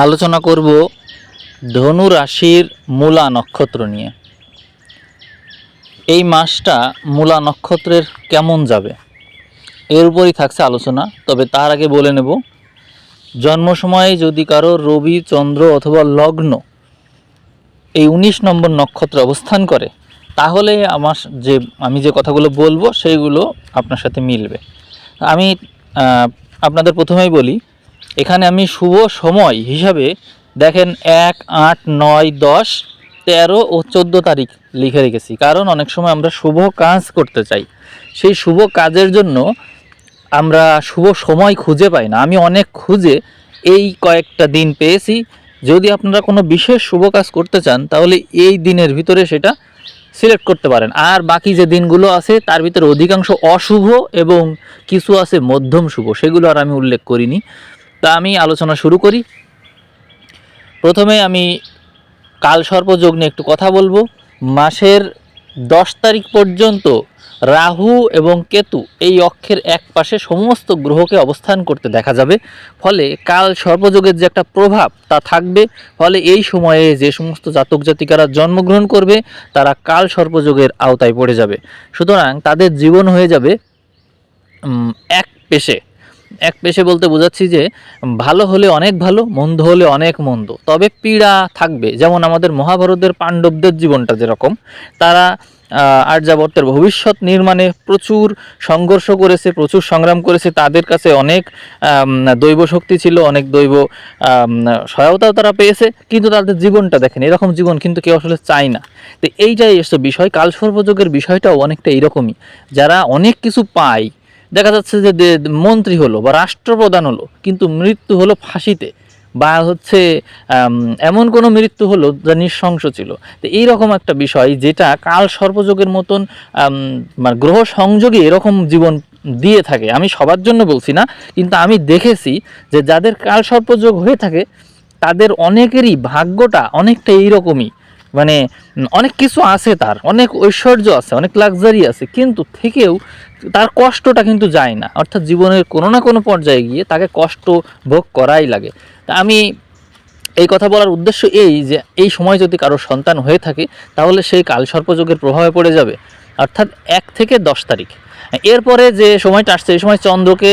আলোচনা করব ধনু রাশির মূলা নক্ষত্র নিয়ে। এই মাসটা মূলা নক্ষত্রের কেমন যাবে? এর উপরই থাকছে আলোচনা, তবে তার আগে বলে নেব, জন্ম সময়ে যদি কারও রবি, চন্দ্র অথবা লগ্ন এই উনিশ নম্বর নক্ষত্র অবস্থান করে, তাহলে আমার যে, আমি যে কথাগুলো বলব, সেইগুলো আপনার সাথে মিলবে। আমি আপনাদের প্রথমেই বলি এখানে আমি শুভ সময় হিসাবে দেখেন এক, আট, নয়, দশ, তেরো ও চোদ্দ তারিখ লিখে রেখেছি। কারণ অনেক সময় আমরা শুভ কাজ করতে চাই। সেই শুভ কাজের জন্য আমরা শুভ সময় খুঁজে পাই না। আমি অনেক খুঁজে এই কয়েকটা দিন পেয়েছি। যদি আপনারা কোনো বিশেষ শুভ কাজ করতে চান, তাহলে এই দিনের ভিতরে সেটা সিলেক্ট করতে পারেন। আর বাকি যে দিনগুলো আছে, তার ভিতরে অধিকাংশ অশুভ এবং কিছু আছে মধ্যম শুভ। সেগুলো আর আমি উল্লেখ করিনি। তা আমি আলোচনা শুরু করি। প্রথমে আমি কাল সর্পযোগ নিয়ে একটু কথা বলব। মাসের দশ তারিখ পর্যন্ত রাহু এবং কেতু এই অক্ষের এক পাশে সমস্ত গ্রহকে অবস্থান করতে দেখা যাবে। ফলে কাল সর্পযোগের যে একটা প্রভাব তা থাকবে। ফলে এই সময়ে যে সমস্ত জাতক জাতিকারা জন্মগ্রহণ করবে, তারা কাল সর্পযোগের আওতায় পড়ে যাবে। সুতরাং তাদের জীবন হয়ে যাবে এক পেশে। এক পেশে বলতে বোঝাচ্ছি যে ভালো হলে অনেক ভালো, মন্দ হলে অনেক মন্দ। তবে পীড়া থাকবে। যেমন আমাদের মহাভারতের পাণ্ডবদের জীবনটা যেরকম, তারা আর্যাবর্তের ভবিষ্যৎ নির্মাণে প্রচুর সংঘর্ষ করেছে, প্রচুর সংগ্রাম করেছে। তাদের কাছে অনেক দৈব শক্তি ছিল, অনেক দৈব সহায়তাও তারা পেয়েছে। কিন্তু তাদের জীবনটা দেখেন, এরকম জীবন কিন্তু কেউ আসলে চায় না। তো এইটাই এসে বিষয়। কালসর্পযোগের বিষয়টাও অনেকটা এরকমই। যারা অনেক কিছু পায় দেখা যাচ্ছে যে মন্ত্রী হলো বা রাষ্ট্রপ্রধান হলো, কিন্তু মৃত্যু হলো ফাঁসিতে বা হচ্ছে এমন কোনো মৃত্যু হলো যা নৃশংস ছিল। তো এইরকম একটা বিষয় যেটা কাল সর্পযোগের মতন মানে গ্রহ সংযোগে এরকম জীবন দিয়ে থাকে। আমি সবার জন্য বলছি না, কিন্তু আমি দেখেছি যে যাদের কাল সর্পযোগ হয়ে থাকে, তাদের অনেকেরই ভাগ্যটা অনেকটা এইরকমই। মানে অনেক কিছু আছে তার, অনেক ঐশ্বর্য আছে, অনেক লাক্সারি আছে, কিন্তু থেকেও তার কষ্টটা কিন্তু যায় না। অর্থাৎ জীবনের কোনো না কোনো পর্যায়ে গিয়ে তাকে কষ্ট ভোগ করাই লাগে। তা আমি এই কথা বলার উদ্দেশ্য এই যে, এই সময় যদি কারও সন্তান হয়ে থাকে, তাহলে সেই কালসর্পযোগের প্রভাবে পড়ে যাবে। অর্থাৎ এক থেকে দশ তারিখ। এরপরে যে সময়টা আসছে, এই সময় চন্দ্রকে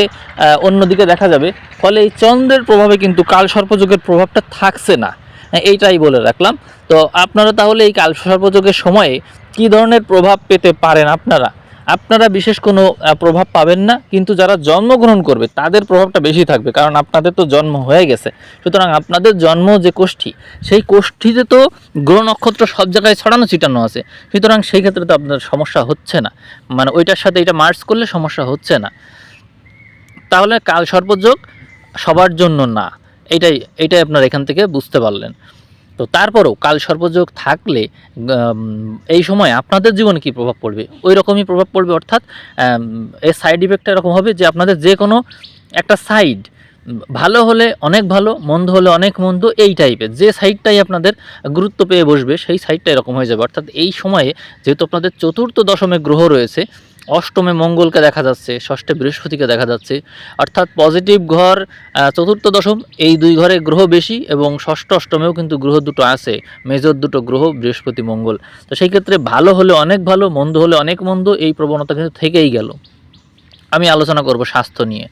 অন্যদিকে দেখা যাবে। ফলে এই চন্দ্রের প্রভাবে কিন্তু কালসর্পযোগের প্রভাবটা থাকছে না। এইটাই বলে রাখলাম। তো আপনারা তাহলে এই কালসর্পযোগের সময়ে কী ধরনের প্রভাব পেতে পারেন আপনারা? আপনারা বিশেষ কোনো প্রভাব পাবেন না, কিন্তু যারা জন্মগ্রহণ করবে, তাদের প্রভাবটা বেশি থাকবে, কারণ আপনাদের তো জন্ম হয়ে গেছে। সুতরাং আপনাদের জন্ম যে কোষ্ঠী, সেই কোষ্ঠীতে তো গ্রহ নক্ষত্র সব জায়গায় ছড়ানো ছিটানো আছে। সুতরাং সেই ক্ষেত্রে তো আপনার সমস্যা হচ্ছে না। মানে ওইটার সাথে এটা মার্চ করলে সমস্যা হচ্ছে না। তাহলে কাল সর্পযোগ সবার জন্য না। এটাই এটাই আপনার এখান থেকে বুঝতে পারলেন। তো তারপরেও কাল সর্পযোগ থাকলে এই সময় আপনাদের জীবনে কী প্রভাব পড়বে? ওই রকমই প্রভাব পড়বে, অর্থাৎ এর সাইড ইফেক্টটা এরকম হবে যে আপনাদের যে কোনো একটা সাইড ভালো হলে অনেক ভালো, মন্দ হলে অনেক মন্দ, এই টাইপের যে সাইডটাই আপনাদের গুরুত্ব পেয়ে বসবে, সেই সাইডটা এরকম হয়ে যাবে। অর্থাৎ এই সময়ে যেহেতু আপনাদের চতুর্থ দশমে গ্রহ রয়েছে অষ্টমে মঙ্গলকে দেখা যাচ্ছে, ষষ্ঠে বৃহস্পতিকে দেখা যাচ্ছে। অর্থাৎ পজিটিভ ঘর চতুর্থ দশম, এই দুই ঘরে গ্রহ বেশি এবং ষষ্ঠ অষ্টমেও কিন্তু গ্রহ দুটো আছে, মেজর দুটো গ্রহ, বৃহস্পতি, মঙ্গল। তো সেই ক্ষেত্রে ভালো হলে অনেক ভালো, মন্দ হলে অনেক মন্দ, এই প্রবণতা কিন্তু থেকেই গেল। আমি আলোচনা করব স্বাস্থ্য নিয়ে।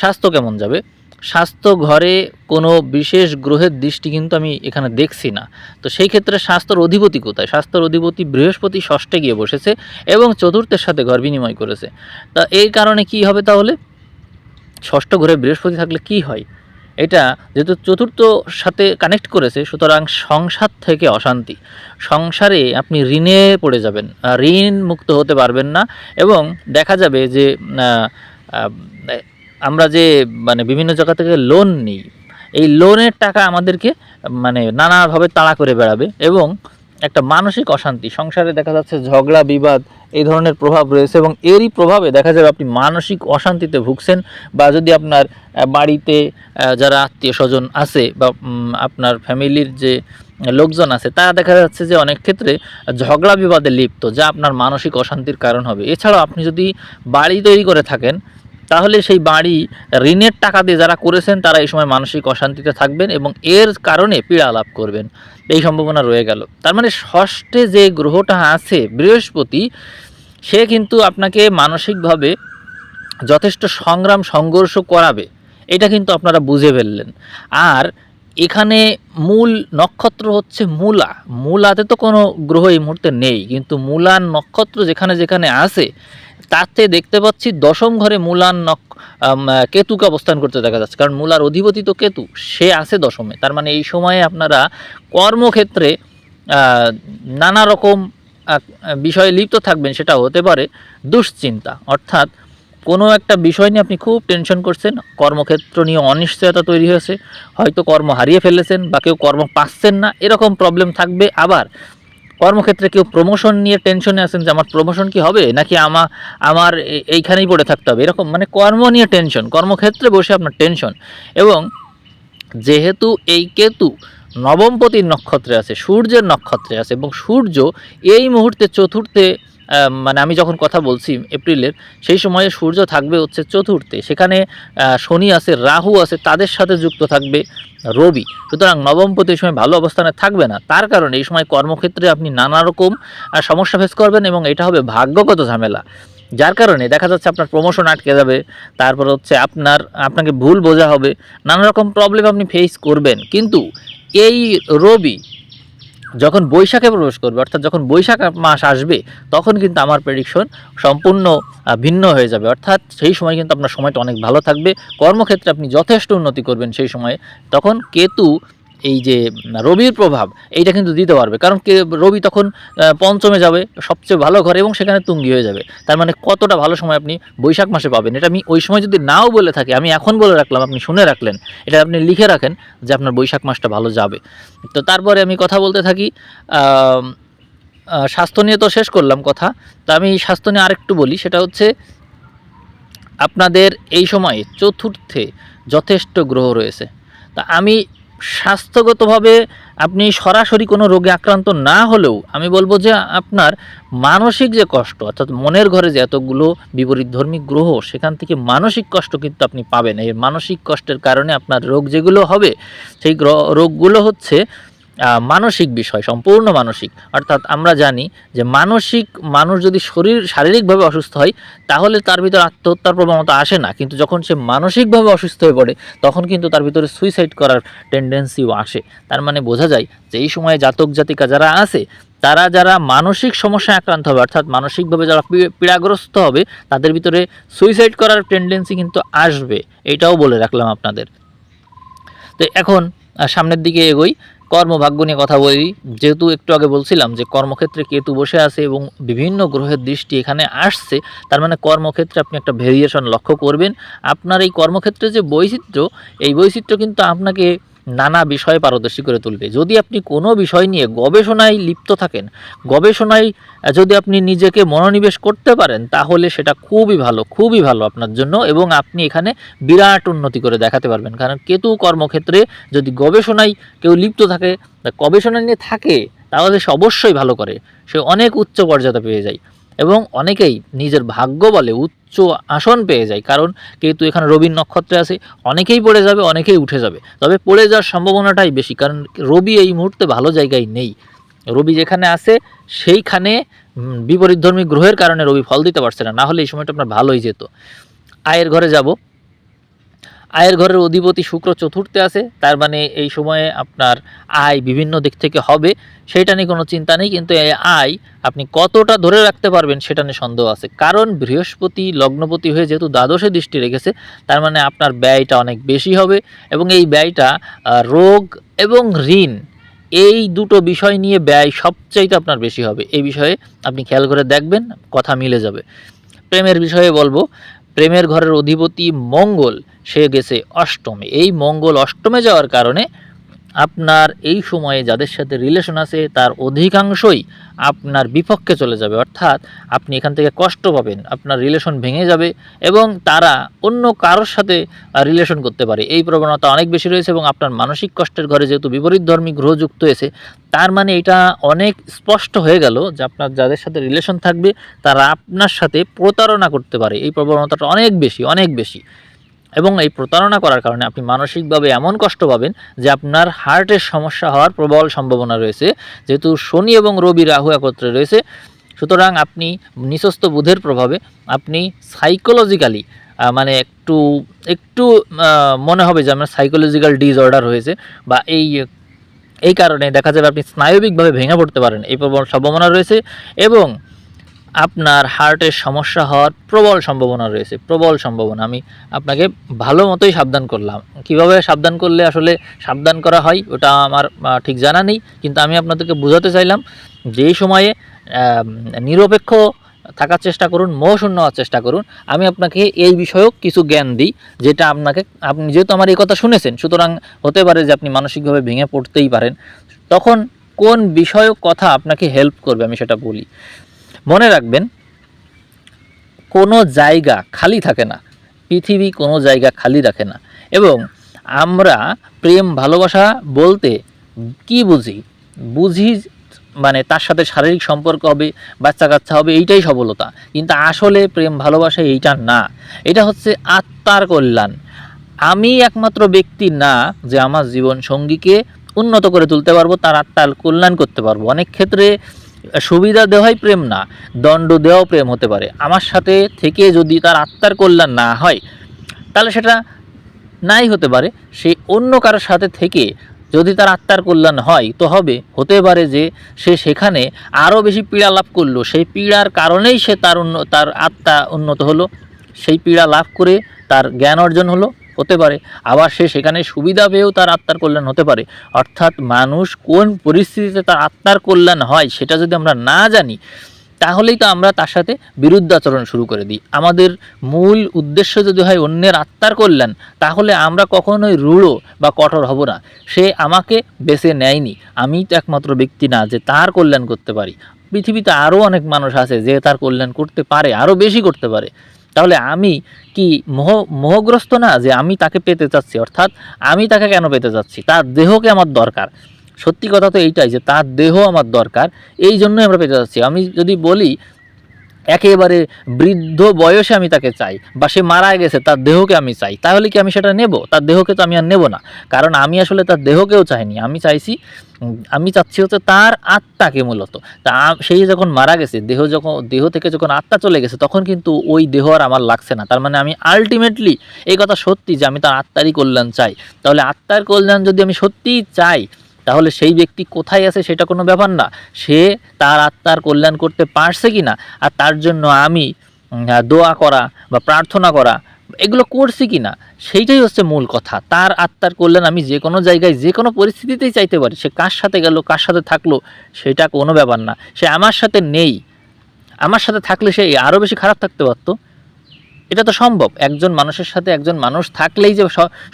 স্বাস্থ্য কেমন যাবে? স্বাস্থ্য ঘরে কোনো বিশেষ গ্রহের দৃষ্টি কিন্তু আমি এখানে দেখছি না। তো সেই ক্ষেত্রে স্বাস্থ্যর অধিপতি কোথায়? স্বাস্থ্যর অধিপতি বৃহস্পতি ষষ্ঠে গিয়ে বসেছে এবং চতুর্থের সাথে ঘর বিনিময় করেছে। তা এই কারণে কি হবে তাহলে? ষষ্ঠ ঘরে বৃহস্পতি থাকলে কি হয়? এটা যেহেতু চতুর্থ সাথে কানেক্ট করেছে, সুতরাং সংসার থেকে অশান্তি। সংসারে আপনি ঋণে পড়ে যাবেন। ঋণ মুক্ত হতে পারবেন না এবং দেখা যাবে যে আমরা যে মানে বিভিন্ন জায়গা থেকে লোন নিই, এই লোনের টাকা আমাদেরকে মানে নানাভাবে তাড়া করে বেড়াবে এবং একটা মানসিক অশান্তি, সংসারে দেখা যাচ্ছে ঝগড়া, বিবাদ, এই ধরনের প্রভাব রয়েছে এবং এরই প্রভাবে দেখা যাবে আপনি মানসিক অশান্তিতে ভুগছেন বা যদি আপনার বাড়িতে যারা আত্মীয় স্বজন আছে বা আপনার ফ্যামিলির যে লোকজন আছে, তারা দেখা যাচ্ছে যে অনেক ক্ষেত্রে ঝগড়া, বিবাদে লিপ্ত, যা আপনার মানসিক অশান্তির কারণ হবে। এছাড়াও আপনি যদি বাড়ি তৈরি করে থাকেন তাহলে সেই বাড়ি ঋণের টাকা দিয়ে যারা করেছেন, তারা এই সময় মানসিক অশান্তিতে থাকবেন এবং এর কারণে পীড়া লাভ করবেন। এই সম্ভাবনা রয়ে গেল। তার মানে ষষ্ঠে যে গ্রহটা আছে বৃহস্পতি, সে কিন্তু আপনাকে মানসিকভাবে যথেষ্ট সংগ্রাম, সংঘর্ষ করাবে। এটা কিন্তু আপনারা বুঝে ফেললেন। আর এখানে মূল নক্ষত্র হচ্ছে মূলা। মূলাতে তো কোনো গ্রহ এই মুহূর্তে নেই, কিন্তু মূলার নক্ষত্র যেখানে যেখানে আছে তাতে দেখতে পাচ্ছি দশম ঘরে মূলার নক কেতুকে অবস্থান করতে দেখা যাচ্ছে। কারণ মূলার অধিপতি তো কেতু, সে আছে দশমে। তার মানে এই সময়ে আপনারা কর্মক্ষেত্রে নানা রকম বিষয়ে লিপ্ত থাকবেন, সেটা হতে পারে দুশ্চিন্তা। অর্থাৎ কোনো একটা বিষয় নিয়ে আপনি খুব টেনশন করছেন, কর্মক্ষেত্র নিয়ে অনিশ্চয়তা তৈরি হয়েছে, হয়তো কর্ম হারিয়ে ফেলেছেন বা কেউ কর্ম পাচ্ছেন না, এরকম প্রবলেম থাকবে। আবার কর্মক্ষেত্রে কেউ প্রমোশন নিয়ে টেনশনে আছেন যে আমার প্রমোশন কি হবে? নাকি আমা, আমার এইখানেই পড়ে থাকতে হবে? এরকম মানে কর্ম নিয়ে টেনশন কর্মক্ষেত্রে বসে আপনার টেনশন এবং যেহেতু এই কেতু নবমপতির নক্ষত্রে আছে, সূর্যের নক্ষত্রে আছে, এবং সূর্য এই মুহূর্তে চতুর্থে মানে আমি যখন কথা বলছি এপ্রিলের, সেই সময়ে সূর্য থাকবে হচ্ছে চতুর্থে। সেখানে শনি আছে, রাহু আছে, তাদের সাথে যুক্ত থাকবে রবি। সুতরাং নবমপতি এই সময় ভালো অবস্থানে থাকবে না। তার কারণে এই সময় কর্মক্ষেত্রে আপনি নানা রকম সমস্যা ফেস করবেন এবং এটা হবে ভাগ্যগত ঝামেলা। যার কারণে দেখা যাচ্ছে আপনার প্রমোশন আটকে যাবে, তারপর হচ্ছে আপনার, আপনাকে ভুল বোঝা হবে, নানা রকম প্রবলেম আপনি ফেস করবেন। কিন্তু এই রবি যখন বৈশাখে প্রবেশ করবে, অর্থাৎ যখন বৈশাখ মাস আসবে, তখন কিন্তু আমার প্রেডিকশন সম্পূর্ণ ভিন্ন হয়ে যাবে। অর্থাৎ সেই সময় কিন্তু আপনার সময়টা অনেক ভালো থাকবে। কর্মক্ষেত্রে আপনি যথেষ্ট উন্নতি করবেন সেই সময়ে। তখন কেতু এই যে, রবির প্রভাব, এইটা কিন্তু দিতে পারবে। কারণ কে, রবি তখন পঞ্চমে যাবে, সবচেয়ে ভালো ঘরে, এবং সেখানে তুঙ্গি হয়ে যাবে। তার মানে কতটা ভালো সময় আপনি বৈশাখ মাসে পাবেন, এটা আমি ওই সময় যদি নাও বলে থাকি, আমি এখন বলে রাখলাম, আপনি শুনে রাখলেন, এটা আপনি লিখে রাখেন যে আপনার বৈশাখ মাসটা ভালো যাবে। তো তারপরে আমি কথা বলতে থাকি স্বাস্থ্য নিয়ে তো শেষ করলাম কথা, তা আমি স্বাস্থ্য নিয়ে আরেকটু বলি, সেটা হচ্ছে আপনাদের এই সময়ে চতুর্থে যথেষ্ট গ্রহ রয়েছে। তা আমি স্বাস্থ্যগতভাবে আপনি সরাসরি কোনো রোগে আক্রান্ত না হলেও আমি বলব যে আপনার মানসিক যে কষ্ট, অর্থাৎ মনের ঘরে যে এতগুলো বিপরীতধর্মী গ্রহ, সেখান থেকে মানসিক কষ্ট কিন্তু আপনি পাবেন। এই মানসিক কষ্টের কারণে আপনার রোগ যেগুলো হবে, সেই রোগগুলো হচ্ছে মানসিক বিষয়, সম্পূর্ণ মানসিক। অর্থাৎ আমরা জানি যে মানসিক মানুষ যদি শরীর, শারীরিকভাবে অসুস্থ হয়, তাহলে তার ভিতরে আত্মহত্যার প্রবণতা আসে না। কিন্তু যখন সে মানসিকভাবে অসুস্থ হয়ে পড়ে, তখন কিন্তু তার ভিতরে সুইসাইড করার টেন্ডেন্সিও আসে। তার মানে বোঝা যায় যে এই সময়ে জাতক জাতিকা যারা আছে, তারা যারা মানসিক সমস্যায় আক্রান্ত হবে, অর্থাৎ মানসিকভাবে যারা পীড়াগ্রস্ত হবে, তাদের ভিতরে সুইসাইড করার টেন্ডেন্সি কিন্তু আসবে। এটাও বলে রাখলাম আপনাদের। তো এখন সামনের দিকে এগোই। কর্মভাগ্য নিয়ে কথা বলি, যেহেতু একটু আগে বলছিলাম যে কর্মক্ষেত্রে কেতু বসে আছে এবং বিভিন্ন গ্রহের দৃষ্টি এখানে আসছে, তার মানে কর্মক্ষেত্রে আপনি একটা ভেরিয়েশন লক্ষ্য করবেন। আপনার এই কর্মক্ষেত্রে যে বৈচিত্র্য, এই বৈচিত্র্য কিন্তু আপনাকে নানা বিষয়ে পারদর্শী করে তুলবে। যদি আপনি কোনো বিষয় নিয়ে গবেষণায় লিপ্ত থাকেন, গবেষণায় যদি আপনি নিজেকে মনোনিবেশ করতে পারেন, তাহলে সেটা খুবই ভালো খুবই ভালো আপনার জন্য এবং আপনি এখানে বিরাট উন্নতি করে দেখাতে পারবেন। কারণ কেতু কর্মক্ষেত্রে যদি গবেষণায় কেউ লিপ্ত থাকে গবেষণা নিয়ে থাকে, তাহলে সে অবশ্যই ভালো করে। সে অনেক উচ্চ পর্যায়ে পেয়ে যায়। এবং অনেকেই নিজের ভাগ্য বলে উচ্চ আসন পেয়ে যায়। কারণ কেতু এখানে রবির নক্ষত্রে আছে, অনেকেই পড়ে যাবে, অনেকেই উঠে যাবে। তবে পড়ে যাওয়ার সম্ভাবনাটাই বেশি, কারণ রবি এই মুহূর্তে ভালো জায়গায় নেই। রবি যেখানে আছে, সেইখানে বিপরীতধর্মী গ্রহের কারণে রবি ফল দিতে পারছে না। না হলে এই সময়টা আপনার ভালোই যেত। আয়ের ঘরে যাব। আয়ের ঘরের অধিপতি শুক্র চতুর্থে আছে, তার মানে এই সময়ে আপনার আয় বিভিন্ন দিক থেকে হবে, সেটা নিয়ে কোনো চিন্তা নেই, কিন্তু এই আয় আপনি কতটা ধরে রাখতে পারবেন সেটা নিয়ে সন্দেহ আছে। কারণ বৃহস্পতি লগ্নপতি হয়ে যেহেতু দ্বাদশে দৃষ্টি রেখেছে, তার মানে আপনার ব্যয়টা অনেক বেশি হবে এবং এই ব্যয়টা রোগ এবং ঋণ, এই দুটো বিষয় নিয়ে ব্যয় সবচাইতে আপনার বেশি হবে। এই বিষয়ে আপনি খেয়াল করে দেখবেন, কথা মিলে যাবে। প্রেমের বিষয়ে বলব প্রেমের ঘরের অধিপতি মঙ্গল সে গেছে অষ্টমে। এই মঙ্গল অষ্টমে যাওয়ার কারণে আপনার এই সময়ে যাদের সাথে রিলেশন আছে, তার অধিকাংশই আপনার বিপক্ষে চলে যাবে। অর্থাৎ আপনি এখান থেকে কষ্ট পাবেন, আপনার রিলেশন ভেঙে যাবে এবং তারা অন্য কারোর সাথে রিলেশন করতে পারে। এই প্রবণতা অনেক বেশি রয়েছে এবং আপনার মানসিক কষ্টের ঘরে যেহেতু বিপরীত ধর্মী গ্রহ যুক্ত হয়েছে, তার মানে এটা অনেক স্পষ্ট হয়ে গেল যে আপনার যাদের সাথে রিলেশন থাকবে, তারা আপনার সাথে প্রতারণা করতে পারে। এই প্রবণতাটা অনেক বেশি অনেক বেশি। এবং এই প্রতারণা করার কারণে আপনি মানসিকভাবে এমন কষ্ট পাবেন যে আপনার হার্টের সমস্যা হওয়ার প্রবল সম্ভাবনা রয়েছে। যেহেতু শনি এবং রবি রাহু একত্রে রয়েছে, সুতরাং আপনি নিঃস্ত বুধের প্রভাবে আপনি সাইকোলজিক্যালি মানে একটু একটু মনে হবে যে আপনার সাইকোলজিক্যাল ডিসঅর্ডার হয়েছে বা এই এই কারণে দেখা যাবে আপনি স্নায়বিকভাবে ভেঙে পড়তে পারেন। এই প্রবল সম্ভাবনা রয়েছে এবং আপনার হার্টের সমস্যা হওয়ার প্রবল সম্ভাবনা রয়েছে, প্রবল সম্ভাবনা। আমি আপনাকে ভালো মতোই সাবধান করলাম। কীভাবে সাবধান করলে আসলে সাবধান করা হয়, ওটা আমার ঠিক জানা নেই, কিন্তু আমি আপনাদেরকে বোঝাতে চাইলাম যে এই সময়ে নিরপেক্ষ থাকার চেষ্টা করুন, মোহশূন্য হওয়ার চেষ্টা করুন, আমি আপনাকে এই বিষয়ক কিছু জ্ঞান দিই, যেটা আপনাকে, আপনি যেহেতু আমার এই কথা শুনেছেন, সুতরাং হতে পারে যে আপনি মানসিকভাবে ভেঙে পড়তেই পারেন, তখন কোন বিষয়ক কথা আপনাকে হেল্প করবে আমি সেটা বলি। মনে রাখবেন, কোনো জায়গা খালি থাকে না, পৃথিবী কোনো জায়গা খালি রাখে না। এবং আমরা প্রেম, ভালোবাসা বলতে কি বুঝি? বুঝি মানে তার সাথে শারীরিক সম্পর্ক হবে বাচ্চা কাচ্চা হবে, এইটাই সফলতা। কিন্তু আসলে প্রেম, ভালোবাসা এইটা না। এটা হচ্ছে আত্মার কল্যাণ। আমি একমাত্র ব্যক্তি না যে আমার জীবন সঙ্গীকে উন্নত করে তুলতে পারব, তার আত্মার কল্যাণ করতে পারব। অনেক ক্ষেত্রে সুবিধা দেওয়াই প্রেম না, দণ্ড দেওয়াও প্রেম হতে পারে। আমার সাথে থেকে যদি তার আত্মার কল্যাণ না হয়, তাহলে সেটা নাই হতে পারে। সে অন্য কারোর সাথে থেকে যদি তার আত্মার কল্যাণ হয়, তো হবে। হতে পারে যে সে সেখানে আরও বেশি পীড়া লাভ করল। সেই পীড়ার কারণেই সে তার উন্ন তার আত্মা উন্নত হলো। সেই পীড়া লাভ করে তার জ্ঞান অর্জন হলো। হতে পারে। আবার সে সেখানে সুবিধা পেয়েও তার আত্মার কল্যাণ হতে পারে। অর্থাৎ মানুষ কোন পরিস্থিতিতে তার আত্মার কল্যাণ হয় সেটা যদি আমরা না জানি, তাহলেই তো আমরা তার সাথে বিরুদ্ধাচরণ শুরু করে দিই। আমাদের মূল উদ্দেশ্য যদি হয় অন্যের আত্মার কল্যাণ, তাহলে আমরা কখনোই রূঢ় বা কঠোর হব না। সে আমাকে বেছে নেয়নি। আমি তো একমাত্র ব্যক্তি না যে তার কল্যাণ করতে পারি। পৃথিবীতে আরও অনেক মানুষ আছে যে তার কল্যাণ করতে পারে আরও বেশি করতে পারে। তাহলে আমি কি মোহ, মোহগ্রস্ত না যে আমি তাকে পেতে চাচ্ছি? অর্থাৎ আমি তাকে কেন পেতে চাচ্ছি? তার দেহকে আমার দরকার। সত্যি কথা তো এইটাই যে তার দেহ আমার দরকার, এই জন্যই আমরা পেতে চাচ্ছি। আমি যদি বলি একেবারে বৃদ্ধ বয়সে আমি তাকে চাই বা সে মারা গেছে, তার দেহকে আমি চাই। তাহলে কি আমি সেটা নেব? তার দেহকে তো আমি আর নেব না। কারণ আমি আসলে তার দেহকেও চাইনি। আমি চাইছি আমি চাচ্ছি হচ্ছে তার আত্মাকে মূলত। তা সেই যখন মারা গেছে, দেহ যখন, দেহ থেকে যখন আত্মা চলে গেছে, তখন কিন্তু ওই দেহ আর আমার লাগছে না। তার মানে আমি আলটিমেটলি এই কথা সত্যি যে আমি তার আত্মারই কল্যাণ চাই। তাহলে আত্মার কল্যাণ যদি আমি সত্যিই চাই তাহলে সেই ব্যক্তি কোথায় আছে সেটা কোনো ব্যাপার না। সে তার আত্মার কল্যাণ করতে পারছে কি না আর তার জন্য আমি দোয়া করা বা প্রার্থনা করা, এগুলো করছি কি না সেইটাই হচ্ছে মূল কথা। তার আত্মার কল্যাণ আমি যে কোনো জায়গায়, যে কোনো পরিস্থিতিতেই চাইতে পারি। সে কার সাথে গেল, কার সাথে থাকল, সেটা কোনো ব্যাপার না। সে আমার সাথে নেই। আমার সাথে থাকলে সে আরও বেশি খারাপ থাকতে পারতো। এটা তো সম্ভব। একজন মানুষের সাথে একজন মানুষ থাকলেই যে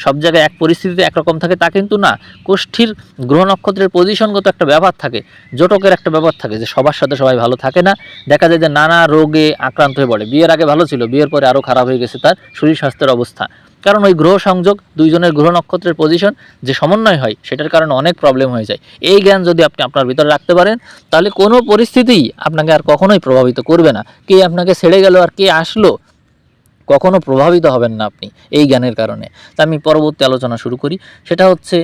সব জায়গায় এক পরিস্থিতিতে একরকম থাকে তা কিন্তু না। কোষ্ঠীর গ্রহ নক্ষত্রের পজিশনগত একটা ব্যাপার থাকে, জটকের একটা ব্যাপার থাকে যে সবার সাথে সবাই ভালো থাকে না। দেখা যায় যে নানা রোগে আক্রান্ত হয়ে পড়ে। বিয়ের আগে ভালো ছিল, বিয়ের পরে আরও খারাপ হয়ে গেছে তার শরীর স্বাস্থ্যের অবস্থা। কারণ ওই গ্রহ সংযোগ দুইজনের গ্রহ নক্ষত্রের পজিশন যে সমন্বয় হয়, সেটার কারণে অনেক প্রবলেম হয়ে যায়। এই জ্ঞান যদি আপনি আপনার ভিতরে রাখতে পারেন, তাহলে কোনো পরিস্থিতিই আপনাকে আর কখনোই প্রভাবিত করবে না। কে আপনাকে ছেড়ে গেল আর কে আসলো কখনো প্রভাবিত হবেন না আপনি এই জ্ঞানের কারণে। তা আমি পরবর্তী আলোচনা শুরু করি। সেটা হচ্ছে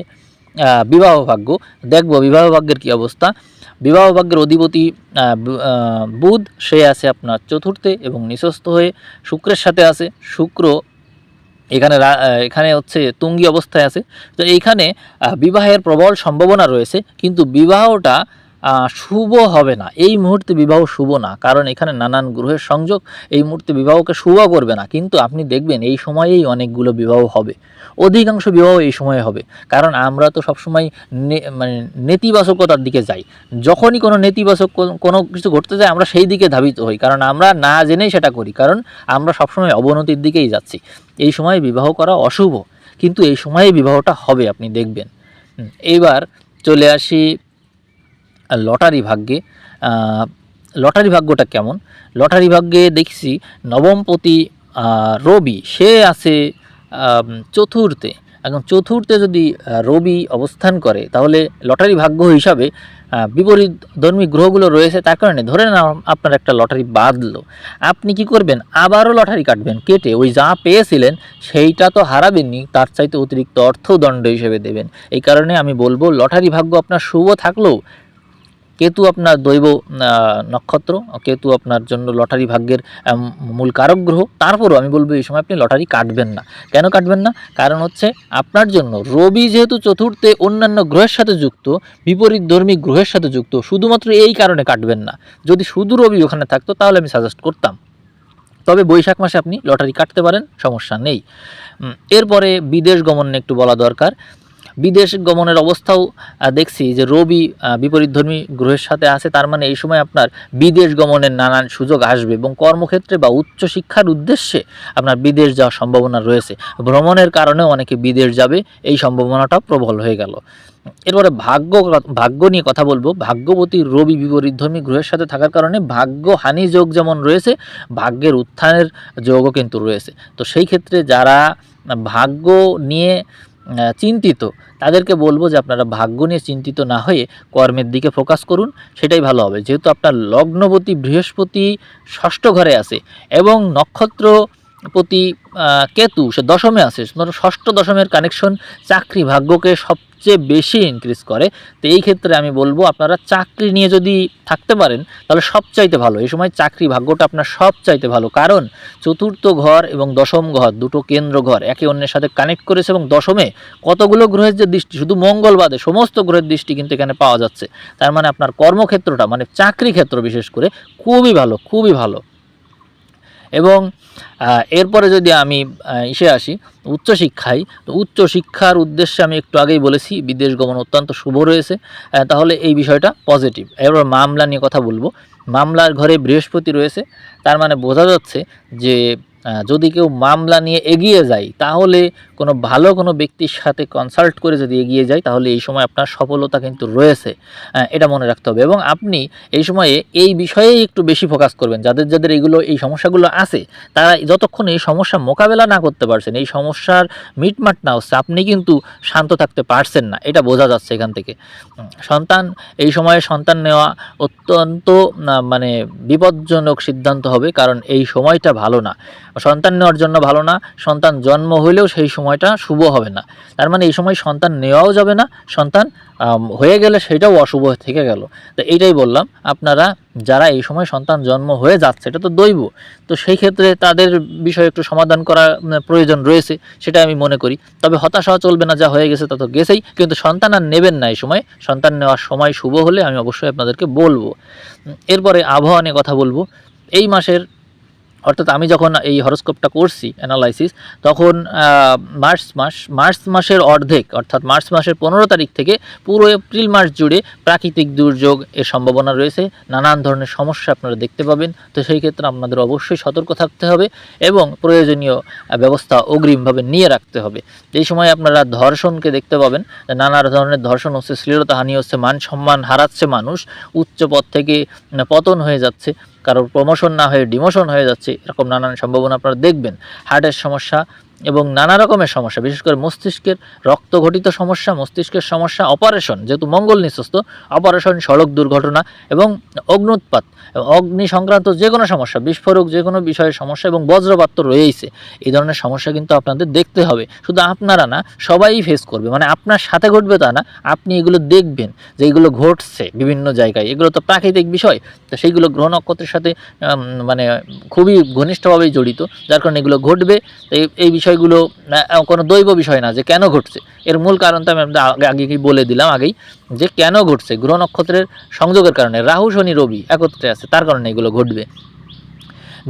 বিবাহ ভাগ্য। দেখব বিবাহ ভাগ্যের কী অবস্থা। বিবাহ ভাগ্যের অধিপতি বুধ, সে আছে আপনার চতুর্থে এবং নিঃস্ত হয়ে শুক্রের সাথে আছে। শুক্র এখানে এখানে হচ্ছে তুঙ্গি অবস্থায় আছে। তো এইখানে বিবাহের প্রবল সম্ভাবনা রয়েছে। কিন্তু বিবাহটা শুভ হবে না। এই মুহূর্তে বিবাহ শুভ না, কারণ এখানে নানান গ্রহের সংযোগ, এই মুহূর্তে বিবাহকে শুভ করবে না। কিন্তু আপনি দেখবেন এই সময়েই অনেকগুলো বিবাহ হবে। অধিকাংশ বিবাহ এই সময়ে হবে। কারণ আমরা তো সবসময় মানে নেতিবাচকতার দিকে যাই। যখনই কোনো নেতিবাচক কোনো কিছু ঘটতে যায়, আমরা সেই দিকে ধাবিত হই। কারণ আমরা না জেনেই সেটা করি। কারণ আমরা সবসময় অবনতির দিকেই যাচ্ছি। এই সময়ে বিবাহ করা অশুভ। কিন্তু এই সময়ে বিবাহটা হবে, আপনি দেখবেন। এইবার চলে আসি লটারি ভাগ্যে লটারি ভাগ্যটা কেমন? লটারি ভাগ্যে দেখছি নবমপতি রবি, সে আছে চতুর্থে। এখন চতুর্থে যদি রবি অবস্থান করে, তাহলে লটারি ভাগ্য হিসাবে বিপরীত ধর্মী গ্রহগুলো রয়েছে, তার কারণে ধরে না আপনার একটা লটারি বাঁধলো। আপনি কি করবেন? আবারও লটারি কাটবেন, কেটে ওই যা পেয়েছিলেন, সেইটা তো হারাবেননি, তার চাইতে অতিরিক্ত অর্থ দণ্ড হিসেবে দেবেন। এই কারণে আমি বলব, লটারি ভাগ্য আপনার শুভ থাকলেও কেতু আপনার দৈব নক্ষত্র, কেতু আপনার জন্য লটারি ভাগ্যের মূল কারক গ্রহ। তারপরও আমি বলব এই সময় আপনি লটারি কাটবেন না। কেন কাটবেন না? কারণ হচ্ছে আপনার জন্য রবি যেহেতু চতুর্থে অন্যান্য গ্রহের সাথে যুক্ত, বিপরীত ধর্মী গ্রহের সাথে যুক্ত, শুধুমাত্র এই কারণে কাটবেন না। যদি শুধু রবি ওখানে থাকতো, তাহলে আমি সাজেস্ট করতাম। তবে বৈশাখ মাসে আপনি লটারি কাটতে পারেন, সমস্যা নেই। এরপরে বিদেশ গমন একটু বলা দরকার। বিদেশ গমনের অবস্থাও দেখছি যে রবি বিপরীতধর্মী গ্রহের সাথে আছে, তার মানে এই সময় আপনার বিদেশ গমনের নানান সুযোগ আসবে এবং কর্মক্ষেত্রে বা উচ্চ শিক্ষার উদ্দেশ্যে আপনার বিদেশ যাওয়ার সম্ভাবনা রয়েছে। ভ্রমণের কারণেও অনেকে বিদেশ যাবে, এই সম্ভাবনাটা প্রবল হয়ে গেল। এরপরে ভাগ্য ভাগ্য নিয়ে কথা বলব। ভাগ্যবতী রবি বিপরীতধর্মী গ্রহের সাথে থাকার কারণে ভাগ্য হানি যোগ যেমন রয়েছে, ভাগ্যের উত্থানের যোগও কিন্তু রয়েছে। তো সেই ক্ষেত্রে যারা ভাগ্য নিয়ে চিন্তিত। তাদেরকে বলব যে আপনারা ভাগ্য নিয়ে চিন্তিত না হয়ে কর্মের দিকে ফোকাস করুন, সেটাই ভালো হবে। যেহেতু আপনার লগ্নবতী বৃহস্পতি ষষ্ঠ ঘরে আছে এবং নক্ষত্র প্রতি কেতু সে দশমে আছে ধরো ষষ্ঠ দশমের কানেকশন চাকরি ভাগ্যকে সবচেয়ে বেশি ইনক্রিজ করে। তো এই ক্ষেত্রে আমি বলব, আপনারা চাকরি নিয়ে যদি থাকতে পারেন, তাহলে সবচাইতে ভালো। এই সময় চাকরি ভাগ্যটা আপনার সবচাইতে ভালো। কারণ চতুর্থ ঘর এবং দশম ঘর, দুটো কেন্দ্র ঘর একে অন্যের সাথে কানেক্ট করেছে এবং দশমে কতগুলো গ্রহের যে দৃষ্টি, শুধু মঙ্গল বাদে সমস্ত গ্রহের দৃষ্টি কিন্তু এখানে পাওয়া যাচ্ছে। তার মানে আপনার কর্মক্ষেত্রটা মানে চাকরি ক্ষেত্র বিশেষ করে, খুবই ভালো খুবই ভালো। এবং এরপরে যদি আমি এসে আসি, উচ্চশিক্ষায়, তো উচ্চশিক্ষার উদ্দেশ্যে আমি একটু আগেই বলেছি, বিদেশ গমন অত্যন্ত শুভ রয়েছে তাহলে এই বিষয়টা পজিটিভ এবার মামলা নিয়ে কথা বলব। মামলার ঘরে বৃহস্পতি রয়েছে, তার মানে বোঝা যাচ্ছে যে যদি কেউ মামলা নিয়ে এগিয়ে যায়, তাহলে কোনো ভালো কোনো ব্যক্তির সাথে কনসাল্ট করে যদি এগিয়ে যায় তাহলে এই সময় আপনার সফলতা কিন্তু রয়েছে এটা মনে রাখতে হবে। এবং আপনি এই সময়ে এই বিষয়েই একটু বেশি ফোকাস করবেন, যাদের যাদের এইগুলো এই সমস্যাগুলো আছে, তারা যতক্ষণ এই সমস্যা মোকাবেলা না করতে পারছেন, এই সমস্যার মিটমাট না হচ্ছে, আপনি কিন্তু শান্ত থাকতে পারছেন না, এটা বোঝা যাচ্ছে এখান থেকে। সন্তান, এই সময়ে সন্তান নেওয়া অত্যন্ত মানে বিপজ্জনক সিদ্ধান্ত হবে, কারণ এই সময়টা ভালো না। সন্তান নেওয়ার জন্য ভালো না, সন্তান জন্ম হইলেও সেই সময়টা শুভ হবে না। তার মানে এই সময় সন্তান নেওয়াও যাবে না, সন্তান হয়ে গেলে সেটাও অশুভ থেকে গেল। তো এইটাই বললাম, আপনারা যারা এই সময় সন্তান জন্ম হয়ে যাচ্ছে, এটা তো দৈব, তো সেই ক্ষেত্রে তাদের বিষয়ে একটু সমাধান করা প্রয়োজন রয়েছে, সেটা আমি মনে করি। তবে হতাশা চলবে না, যা হয়ে গেছে তা তো গেছেই, কিন্তু সন্তান আর নেবেন না এই সময়। সন্তান নেওয়ার সময় শুভ হলে আমি অবশ্যই আপনাদেরকে বলব। এরপরে আবহাওয়া নিয়ে কথা বলব। এই মাসের অর্থাৎ আমি যখন এই হরস্কোপটা করছি অ্যানালাইসিস তখন মার্চ মাস, মার্চ মাসের অর্ধেক, অর্থাৎ মার্চ মাসের পনেরো তারিখ থেকে পুরো এপ্রিল মাস জুড়ে প্রাকৃতিক দুর্যোগ এর সম্ভাবনা রয়েছে, নানান ধরনের সমস্যা আপনারা দেখতে পাবেন। তো সেই ক্ষেত্রে আপনাদের অবশ্যই সতর্ক থাকতে হবে এবং প্রয়োজনীয় ব্যবস্থা অগ্রিমভাবে নিয়ে রাখতে হবে। এই সময় আপনারা ধর্ষণকে দেখতে পাবেন নানা ধরনের ধর্ষণ হচ্ছে শ্লীলতাহানি হচ্ছে, মান সম্মান হারাচ্ছে মানুষ, উচ্চ পদ থেকে পতন হয়ে যাচ্ছে। কারোর প্রমোশন না হয়ে ডিমোশন হয়ে যাচ্ছে এরকম নানান সম্ভাবনা আপনারা দেখবেন। হার্টের সমস্যা এবং নানা রকমের সমস্যা, বিশেষ করে মস্তিষ্কের রক্তঘটিত সমস্যা, মস্তিষ্কের সমস্যা, অপারেশন, যেহেতু মঙ্গল নিঃস্বস্ত অপারেশন, সড়ক দুর্ঘটনা এবং অগ্নুৎপাত অগ্নি সংক্রান্ত যে কোনো সমস্যা, বিস্ফোরক যে কোনো বিষয়ের সমস্যা এবং বজ্রপাত তো রয়েইছে। এই ধরনের সমস্যা কিন্তু আপনাদের দেখতে হবে। শুধু আপনারা না, সবাই ফেস করবে। মানে আপনার সাথে ঘটবে তা না, আপনি এগুলো দেখবেন যে এগুলো ঘটছে বিভিন্ন জায়গায়। এগুলো তো প্রাকৃতিক বিষয়, তো সেইগুলো গ্রহ নক্ষত্রের সাথে মানে খুবই ঘনিষ্ঠভাবেই জড়িত। যার কারণে এগুলো ঘটবে। এই এই বিষয়গুলো কোনো দৈব বিষয় না যে কেন ঘটছে। এর মূল কারণটা আমি আগে আগেই বলে দিলাম আগেই, যে কেন ঘটছে, গ্রহ নক্ষত্রের সংযোগের কারণে, রাহু, শনি, রবি একত্রে আছে, তার কারণে এগুলো ঘটবে।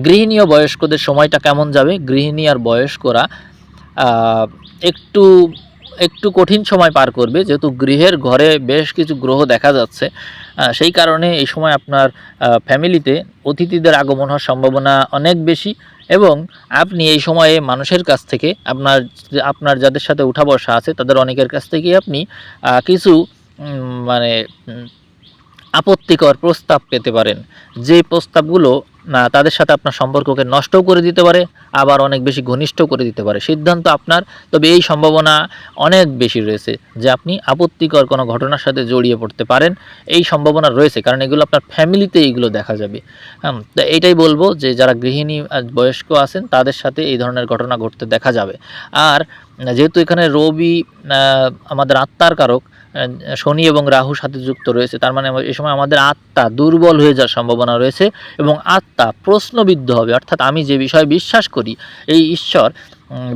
গৃহিণী ও বয়স্কদের সময়টা কেমন যাবে? গৃহিণী আর বয়স্করা একটু একটু কঠিন সময় পার করবে, যেহেতু গৃহের ঘরে বেশ কিছু গ্রহ দেখা যাচ্ছে সেই কারণে এই সময় আপনার ফ্যামিলিতে অতিথিদের আগমন হওয়ার সম্ভাবনা অনেক বেশি। এবং আপনি এই সময়ে মানুষের কাছ থেকে, আপনার আপনার যাদের সাথে উঠা বসা আছে, তাদের অনেকের কাছ থেকে আপনি কিছু মানে আপত্তিকর প্রস্তাব পেতে পারেন। যে প্রস্তাবগুলো না, তাদের সাথে আপনার সম্পর্ককে নষ্টও করে দিতে পারে, আবার অনেক বেশি ঘনিষ্ঠ করে দিতে পারে। সিদ্ধান্ত আপনার, তবে এই সম্ভাবনা অনেক বেশি রয়েছে যে আপনি আপত্তিকর কোনো ঘটনার সাথে জড়িয়ে পড়তে পারেন। এই সম্ভাবনা রয়েছে, কারণ এগুলো আপনার ফ্যামিলিতে এইগুলো দেখা যাবে। হ্যাঁ তো এইটাই বলব যে যারা গৃহিণী বয়স্ক আছেন, তাদের সাথে এই ধরনের ঘটনা ঘটতে দেখা যাবে। আর যেহেতু এখানে রবি আমাদের আত্মার কারক শনি এবং রাহু সাথে যুক্ত রয়েছে। তার মানে এই সময় আমাদের আত্মা দুর্বল হয়ে যাওয়ার সম্ভাবনা রয়েছে এবং আত্মা প্রশ্নবিদ্ধ হবে। অর্থাৎ আমি যে বিষয়ে বিশ্বাস করি, এই ঈশ্বর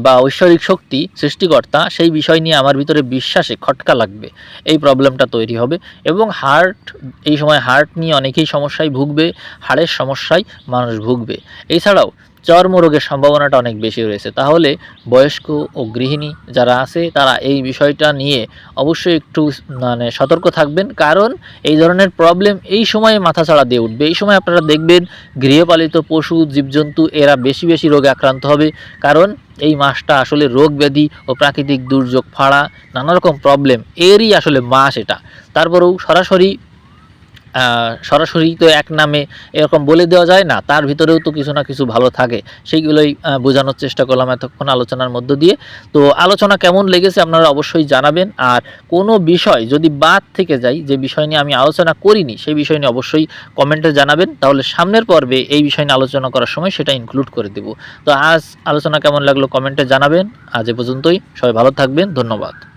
বা ঐশ্বরিক শক্তি, সৃষ্টিকর্তা, সেই বিষয় নিয়ে আমার ভিতরে বিশ্বাসে খটকা লাগবে। এই প্রবলেমটা তৈরি হবে এবং হার্ট, এই সময় হার্ট নিয়ে অনেকেই সমস্যায় ভুগবে, হাড়ের সমস্যায় মানুষ ভুগবে। এছাড়াও চর্মরোগের সম্ভাবনাটা অনেক বেশি রয়েছে। তাহলে বয়স্ক ও গৃহিণী যারা আছে, তারা এই বিষয়টা নিয়ে অবশ্যই একটু মানে সতর্ক থাকবেন। কারণ এই ধরনের প্রবলেম এই সময়ে মাথাছাড়া দিয়ে উঠবে। এই সময় আপনারা দেখবেন গৃহপালিত পশু, জীবজন্তু, এরা বেশি বেশি রোগে আক্রান্ত হবে। কারণ এই মাসটা আসলে রোগ ব্যাধি ও প্রাকৃতিক দুর্যোগ ফাড়া নানা রকম প্রবলেম এরই আসলে মাস এটা। তারপরেও সরাসরি সরাসরি তো এক নামে এরকম বলে দেওয়া যায় না, তার ভিতরেও তো কিছু না কিছু ভালো থাকে। সেইগুলোই বোঝানোর চেষ্টা করলাম এতক্ষণ আলোচনার মধ্য দিয়ে। তো আলোচনা কেমন লেগেছে আপনারা অবশ্যই জানাবেন। আর কোনো বিষয় যদি বাদ থেকে যায়, যে বিষয় নিয়ে আমি আলোচনা করিনি, সেই বিষয় নিয়ে অবশ্যই কমেন্টে জানাবেন। তাহলে সামনের পর্বে এই বিষয় নিয়ে আলোচনা করার সময় সেটা ইনক্লুড করে দেব। তো আজ আলোচনা কেমন লাগল কমেন্টে জানাবেন। আজ এ পর্যন্তই। সবাই ভালো থাকবেন। ধন্যবাদ।